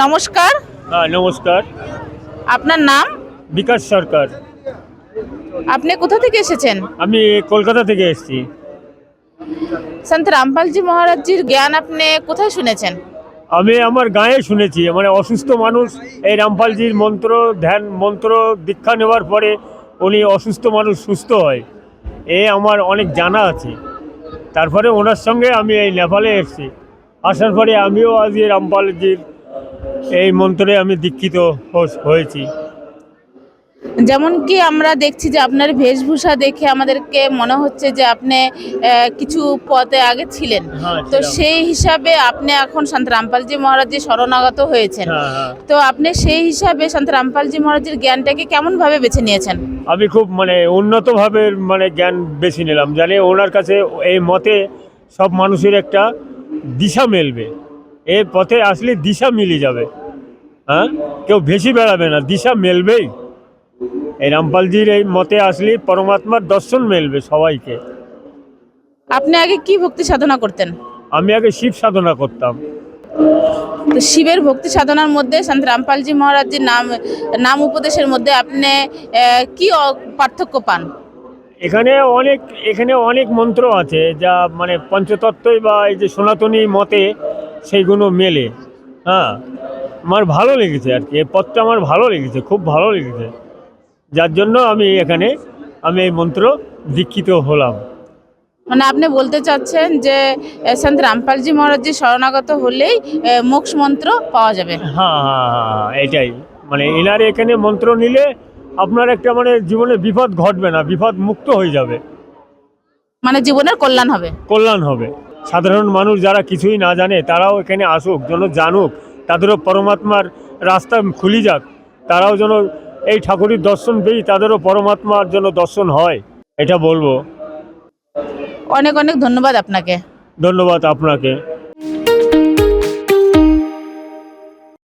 নমস্কার। হ্যাঁ নমস্কার। আপনার নাম? বিকাশ সরকার। আপনি কোথা থেকে এসেছেন? আমি কলকাতা থেকে এসেছি। সন্ত রামপালজি মহারাজজির জ্ঞান আপনি কোথায় শুনেছেন? আমি আমার গায়ে শুনেছি মানে অসুস্থ মানুষ এই রামপালজির মন্ত্র ধ্যান মন্ত্র দীক্ষা নেওয়ার পরে উনি অসুস্থ মানুষ সুস্থ হয় এ আমার অনেক জানা আছে। তারপরে ওনার সঙ্গে আমি এই নেপালে এসেছি। আসার পরে আমিও আজ এই রামপালজির এই মন্ত্রে আমি দীক্ষিত হয়েছি। যেমন কি আমরা দেখছি যে আপনার বেশভূষা দেখে আমাদেরকে মনে হচ্ছে যে আপনি কিছু পদে আগে ছিলেন। হ্যাঁ, তো সেই হিসাবে আপনি এখন সন্ত রামপালজি মহারাজজি শরণাগত হয়েছেন। হ্যাঁ হ্যাঁ। তো আপনি সেই হিসাবে সন্ত রামপালজি মহারাজের জ্ঞানটাকে কেমন ভাবে বেছে নিয়েছেন? আমি খুব মানে উন্নতভাবে মানে জ্ঞান বেছে নিলাম। জানি ওনার কাছে এই মতে সব মানুষের একটা দিশা মেলবে। এই পথে আসলে দিশা মিলে যাবে। হ্যাঁ? কেউ বেশি বেড়াবে না দিশা মেলবেই। এই রামপালজির এই মতে আসলে পরমাত্মার দর্শন মেলবে সবাইকে। আপনি আগে কি ভক্তি সাধনা করতেন? আমি আগে শিব সাধনা করতাম। তো শিবের ভক্তি সাধনার মধ্যে সন্ত রামপালজি মহারাজজির নাম নাম উপদেশের মধ্যে আপনি কি পার্থক্য পান? এখানে অনেক এখানে অনেক মন্ত্র আছে যা মানে পঞ্চতত্ত্বই বা এই যে সনাতনী মতে সেইগুলো মেলে। হ্যাঁ? আমার ভালো লেগেছে আর কি। এই পথটা আমার ভালো লেগেছে খুব ভালো লেগেছে। যার জন্য আমি এখানে আমি এই মন্ত্র দীক্ষিত হলাম। মানে আপনি বলতে চাচ্ছেন যে সন্ত রামপালজি মহারাজজি শরণাগত হলেই মোক্ষ মন্ত্র পাওয়া যাবে? হ্যাঁ হ্যাঁ হ্যাঁ হ্যাঁ, এটাই। মানে এনার এখানে মন্ত্র নিলে আপনার একটা মানে জীবনে বিপদ ঘটবে না বিপদ মুক্ত হয়ে যাবে। মানে জীবনের কল্যাণ হবে? কল্যাণ হবে। সাধারণ মানুষ যারা কিছুই না জানে তারাও এখানে আসুক যেন জানুক। তাদেরও পরমাত্মার রাস্তা খুলি যাক। তারাও যেন এই ঠাকুরের দর্শন পেয়ে তাদেরও পরমাত্মার জন্য দর্শন হয় এটা বলব। অনেক অনেক ধন্যবাদ আপনাকে। ধন্যবাদ আপনাকে।